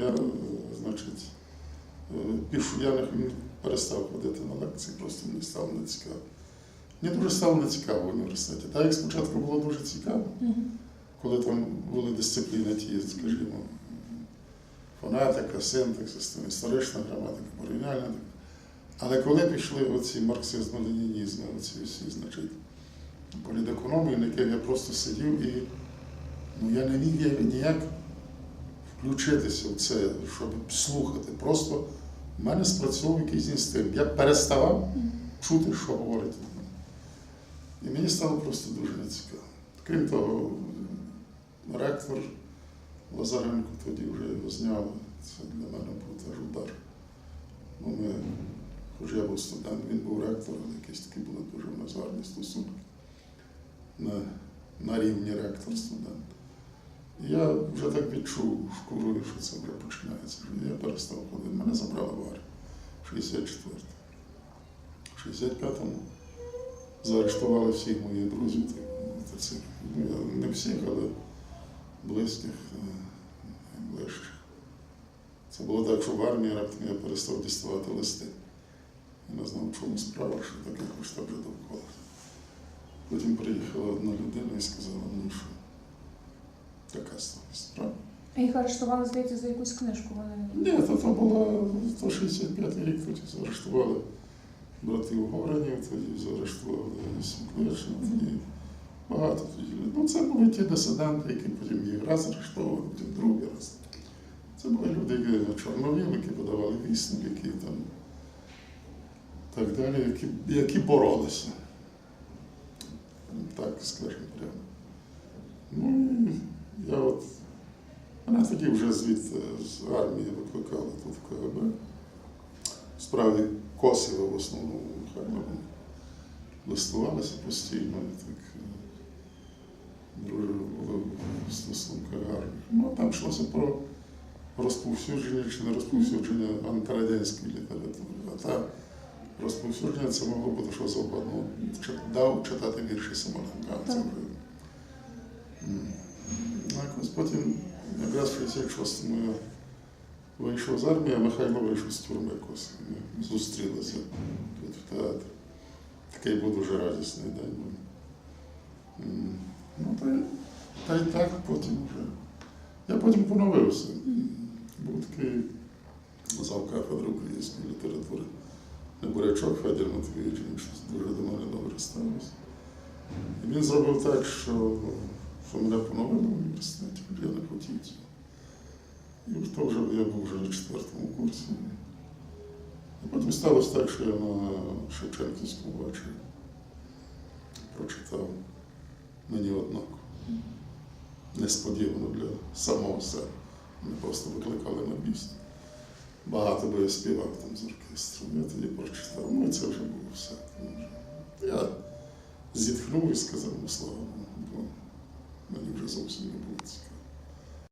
Я, значить, е, пішу, я не перестав ходити на лекції, просто мені стало не цікаво. Мені дуже стало не цікаво в університеті. Так як спочатку було дуже цікаво, коли там були дисципліни ті, скажімо, фонетика, синтаксис, історична граматика, порівняльна. Але коли пішли оці марксизм, ленінізм, оці всі, значить, політекономії, на яких я просто сидів і ну, я не міг ніяк включитися в це, щоб слухати. Просто в мене спрацьовував якийсь інстинкт. Я переставав чути, що говорить. І мені стало просто дуже нецікаво. Крім того, ректор Лазаренко тоді вже його зняли. Це для мене був теж удар. Ну, ми, хоч я був студент, він був ректор, але якісь такі були дуже в гарні стосунки на, на рівні ректор-студент. Я вже так відчув шкурою, що це вже починається. Я перестав ходити. Мене забрали в армію. 64 В 65-му заарештували всіх моїх друзів. Цих, ну, не всіх, але близьких, е, найближчих. Це було так, що в армії раптом я перестав діставати листи. Не знав, в чому справа, що таке штаб вже довкола. Потім приїхала одна людина і сказала мені, що така стала справа. А їх арештували, здається, за якусь книжку. Вони Ні, то, то було 165 рік, тоді заарештували братів Горанів, тоді заарештували Сімклишина, тоді багато тоді. Ну, це були ті дисиденти, які потім їх раз арештовували, потім другий раз. Це були люди, які чорновіл, які подавали вісник, які там так далі, які, які боролися. Так, скажімо прямо. Ну, тоді вже звідти з армії викликали тут в КГБ. Справді Косиво в основному ми листувалися постійно, і так е, дуже були в стосунках гарних. Ну, там йшлося про розповсюдження чи не розповсюдження антирадянської літератури. А та розповсюдження це могло бути що завгодно. Дав читати вірші Симоненка. Це Так. вже. м. Ну, Якось потім, якраз в 66-му я вийшов з армії, а Михайло вийшов з тюрми якось. Ми зустрілися тут в театрі. Такий був дуже радісний день. Ну, та, та й так потім вже. Я потім поновився. Був такий зав кафедри української літератури. Небурячок Федір Матвійович, він щось дуже до мене добре ставився. І він зробив так, що, мене поновили в університеті, я хотів цього. І то вже я був вже на четвертому курсі. І потім сталося так, що я на Шевченківському вечорі прочитав мені однаково. Несподівано для самого себе. Мене просто викликали на біс. Багато би я співав там з оркестром. Я тоді прочитав. Ну і це вже було все. Я зітхнув і сказав, ну слава Богу, бо мені вже зовсім не було.